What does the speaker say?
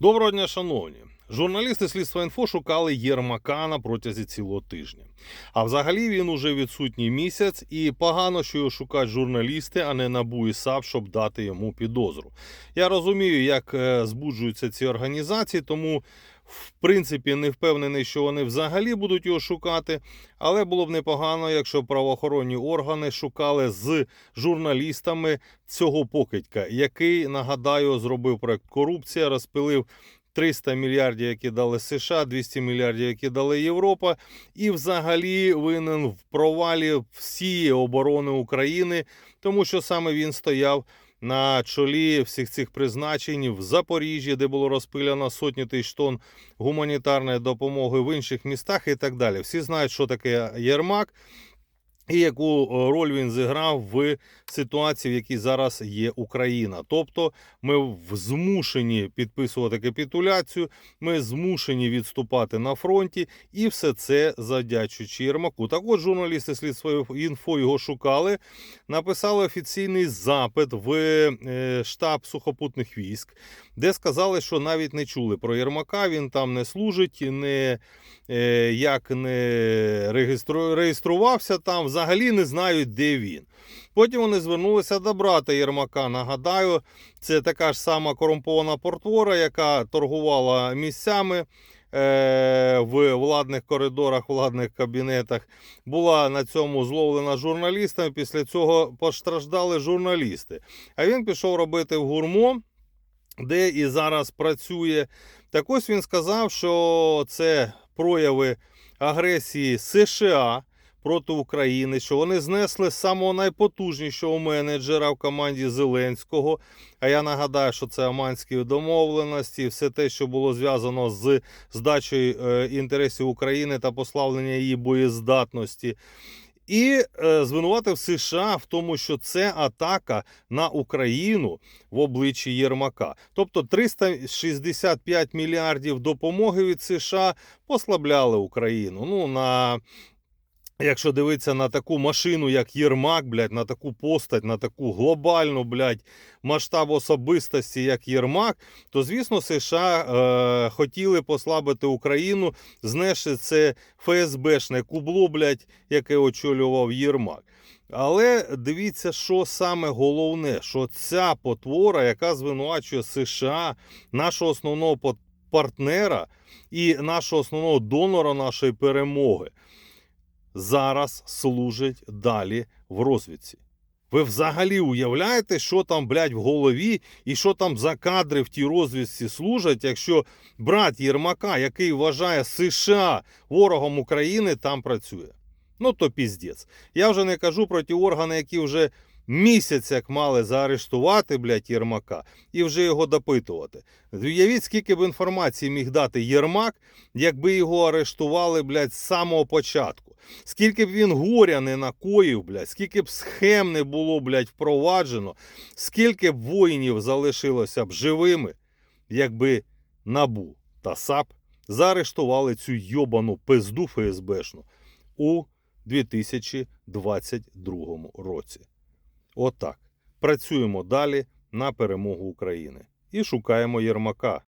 Доброго дня, шановні. Журналісти слідства інфо шукали Єрмака на протязі цілого тижня. А взагалі він уже відсутній місяць, і погано, що його шукають журналісти, а не НАБУ і САП, щоб дати йому підозру. Я розумію, як е, збуджуються ці організації, тому в принципі не впевнений, що вони взагалі будуть його шукати. Але було б непогано, якщо правоохоронні органи шукали з журналістами цього покидька, який нагадаю зробив проект корупція, розпилив 300 мільярдів, які дали США, 200 мільярдів, які дали Європа, і взагалі винен в провалі всієї оборони України, тому що саме він стояв. На чолі всіх цих призначень в Запоріжжі, де було розпиляно сотні тисяч тонн гуманітарної допомоги в інших містах і так далі. Всі знають, що таке Єрмак і яку е, роль він зіграв в ситуації, в якій зараз є Україна. Тобто ми змушені підписувати капітуляцію, ми змушені відступати на фронті, і все це завдячуючи Єрмаку. Так от журналісти слідства інфо його шукали, написали офіційний запит в е, штаб сухопутних військ, де сказали, що навіть не чули про Єрмака. Він там не служить, не е, як не реєструвався там, взагалі не знають, де він. Потім вони звернулися до брата Єрмака. Нагадаю, це така ж сама корумпована портвора, яка торгувала місцями. е, В владних коридорах, владних кабінетах була на цьому зловлена журналістами. Після цього постраждали журналісти. А він пішов робити в гурмо, де і зараз працює. Так ось він сказав, що це прояви агресії США проти України, що вони знесли самого найпотужнішого менеджера в команді Зеленського. А я нагадаю, що це Аманські домовленості, все те, що було зв'язано з здачею е, інтересів України та послаблення її боєздатності. І е, звинуватив США в тому, що це атака на Україну в обличчі Єрмака. Тобто 365 мільярдів допомоги від США послабляли Україну. Ну на Якщо дивитися на таку машину, як Єрмак, блядь, на таку постать, на таку глобальну, блядь, масштаб особистості, як Єрмак, то звісно, США е, хотіли послабити Україну, знеши це ФСБшне кубло, блядь, яке очолював Єрмак. Але дивіться, що саме головне, що ця потвора, яка звинувачує США, нашого основного партнера і нашого основного донора нашої перемоги, зараз служить далі в розвідці. Ви взагалі уявляєте, що там, блядь, в голові і що там за кадри в тій розвідці служать, якщо брат Єрмака, який вважає США ворогом України, там працює? Ну то піздець. Я вже не кажу про ті органи, які вже місяць як мали заарештувати, блядь, Єрмака, і вже його допитувати. Уявіть, скільки б інформації міг дати Єрмак, якби його арештували, блядь, з самого початку. Скільки б він горя не накоїв, блядь, скільки б схем не було, блядь, впроваджено, скільки б воїнів залишилося б живими, якби НАБУ та САП заарештували цю йобану пизду ФСБшну у 2022 році. Отак. Працюємо далі на перемогу України і шукаємо Єрмака.